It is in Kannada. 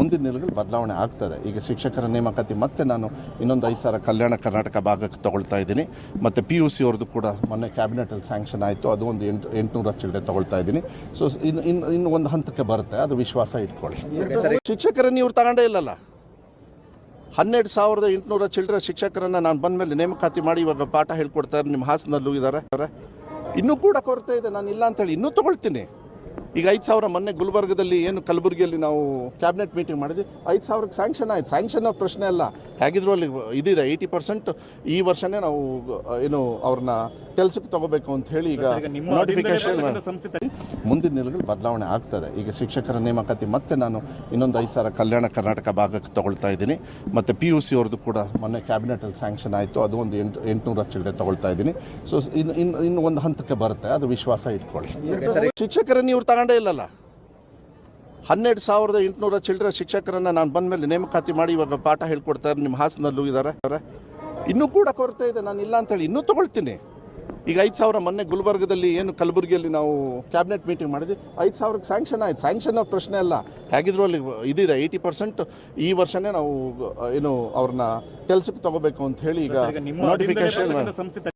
ಮುಂದಿನ ದಿನಗಳಲ್ಲಿ ಬದಲಾವಣೆ ಆಗ್ತದೆ. ಈಗ ಶಿಕ್ಷಕರ ನೇಮಕಾತಿ ಮತ್ತೆ ನಾನು ಇನ್ನೊಂದು ಐದು ಸಾವಿರ ಕಲ್ಯಾಣ ಕರ್ನಾಟಕ ಭಾಗಕ್ಕೆ ತಗೊಳ್ತಾ ಇದ್ದೀನಿ. ಮತ್ತು ಪಿ ಯು ಸಿ ಅವ್ರದ್ದು ಕೂಡ ಮೊನ್ನೆ ಕ್ಯಾಬಿನೆಟಲ್ಲಿ ಸ್ಯಾಂಕ್ಷನ್ ಆಯಿತು. ಅದು ಒಂದು ಎಂಟು, ಎಂಟುನೂರ ಚಿಲ್ಡ್ರೆ ತಗೊಳ್ತಾ ಇದ್ದೀನಿ. ಸೊ ಇನ್ನು ಇನ್ನು ಇನ್ನು ಒಂದು ಹಂತಕ್ಕೆ ಬರುತ್ತೆ. ಅದು ವಿಶ್ವಾಸ ಇಟ್ಕೊಳ್ಳಿ. ಶಿಕ್ಷಕರನ್ನು ಇವ್ರು ತಗೊಂಡೇ ಇಲ್ಲಲ್ಲ? ಹನ್ನೆರಡು ಸಾವಿರದ ಎಂಟುನೂರ ಚಿಲ್ಡ್ರೆ ಶಿಕ್ಷಕರನ್ನು ನಾನು ಬಂದ ಮೇಲೆ ನೇಮಕಾತಿ ಮಾಡಿ ಇವಾಗ ಪಾಠ ಹೇಳ್ಕೊಡ್ತಾರೆ ನಿಮ್ಮ ಹಾಸನಲ್ಲೂ ಇದ್ದಾರೆ. ಇನ್ನೂ ಕೂಡ ಕೊರತೆ ಇದೆ. ನಾನು ಇಲ್ಲ ಅಂತೇಳಿ ಇನ್ನೂ ತಗೊಳ್ತೀನಿ. ಈಗ ಐದು ಸಾವಿರ ಮೊನ್ನೆ ಗುಲ್ಬರ್ಗದಲ್ಲಿ ಏನು ಕಲಬುರಗಿಯಲ್ಲಿ ನಾವು ಕ್ಯಾಬಿನೆಟ್ ಮೀಟಿಂಗ್ ಮಾಡಿದ್ವಿ. ಐದು ಸಾವಿರಕ್ಕೆ ಸ್ಯಾಂಕ್ಷನ್ ಆಯ್ತು. ಸ್ಯಾಂಕ್ಷನ್ ಪ್ರಶ್ನೆ ಅಲ್ಲ. ಹೇಗಿದ್ರು ಅಲ್ಲಿ ಇದಿದೆ. ಏಯ್ಟಿ ಪರ್ಸೆಂಟ್ ಈ ವರ್ಷನೇ ನಾವು ಏನು ಅವ್ರನ್ನ ಕೆಲಸಕ್ಕೆ ತಗೋಬೇಕು ಅಂತ ಹೇಳಿ ಈಗ ನೋಟಿಫಿಕೇಶನ್ ಮುಂದಿನ ದಿನಗಳಲ್ಲಿ ಬದಲಾವಣೆ ಆಗ್ತದೆ. ಈಗ ಶಿಕ್ಷಕರ ನೇಮಕಾತಿ ಮತ್ತೆ ನಾನು ಇನ್ನೊಂದು ಐದು ಸಾವಿರ ಕಲ್ಯಾಣ ಕರ್ನಾಟಕ ಭಾಗಕ್ಕೆ ತಗೊಳ್ತಾ ಇದ್ದೀನಿ. ಮತ್ತು ಪಿ ಯು ಸಿ ಅವ್ರದ್ದು ಕೂಡ ಮೊನ್ನೆ ಕ್ಯಾಬಿನೆಟಲ್ಲಿ ಸ್ಯಾಂಕ್ಷನ್ ಆಯಿತು. ಅದು ಒಂದು ಎಂಟು ಎಂಟುನೂರ ಚಿಲ್ಲರೆ ತಗೊಳ್ತಾ ಇದ್ದೀನಿ. ಸೊ ಇನ್ನು ಇನ್ನು ಇನ್ನು ಒಂದು ಹಂತಕ್ಕೆ ಬರುತ್ತೆ. ಅದು ವಿಶ್ವಾಸ ಇಟ್ಕೊಳ್ಳಿ. ಶಿಕ್ಷಕರ ನೀವು ತಗೊಂಡೇ ಇಲ್ಲಲ್ಲ. ಹನ್ನೆರಡು ಸಾವಿರದ ಎಂಟುನೂರ ಚಿಲ್ಡ್ರ ಶಿಕ್ಷಕರನ್ನು ನಾನು ಬಂದ ಮೇಲೆ ನೇಮಕಾತಿ ಮಾಡಿ ಇವಾಗ ಪಾಠ ಹೇಳ್ಕೊಡ್ತಾರೆ ನಿಮ್ಮ ಹಾಸನಲ್ಲೂ ಇದ್ದಾರೆ ಇನ್ನೂ ಕೂಡ ಕೊರತೆ ಇದೆ ನಾನು ಇಲ್ಲ ಅಂತೇಳಿ ಇನ್ನೂ ತಗೊಳ್ತೀನಿ. ಈಗ ಐದು ಸಾವಿರ ಮೊನ್ನೆ ಗುಲ್ಬರ್ಗದಲ್ಲಿ ಏನು ಕಲಬುರಗಿಯಲ್ಲಿ ನಾವು ಕ್ಯಾಬಿನೆಟ್ ಮೀಟಿಂಗ್ ಮಾಡಿದ್ವಿ. ಐದು ಸಾವಿರಕ್ಕೆ ಸ್ಯಾಂಕ್ಷನ್ ಆಯ್ತು. ಸ್ಯಾಂಕ್ಷನ್ ಪ್ರಶ್ನೆ ಅಲ್ಲ. ಹೇಗಿದ್ರು ಅಲ್ಲಿ ಇದಿದೆ ಏಯ್ಟಿ ಪರ್ಸೆಂಟ್ ಈ ವರ್ಷನೇ ನಾವು ಏನು ಅವ್ರನ್ನ ಕೆಲಸಕ್ಕೆ ತಗೋಬೇಕು ಅಂತ ಹೇಳಿ ಈಗ ನೋಟಿಫಿಕೇಶನ್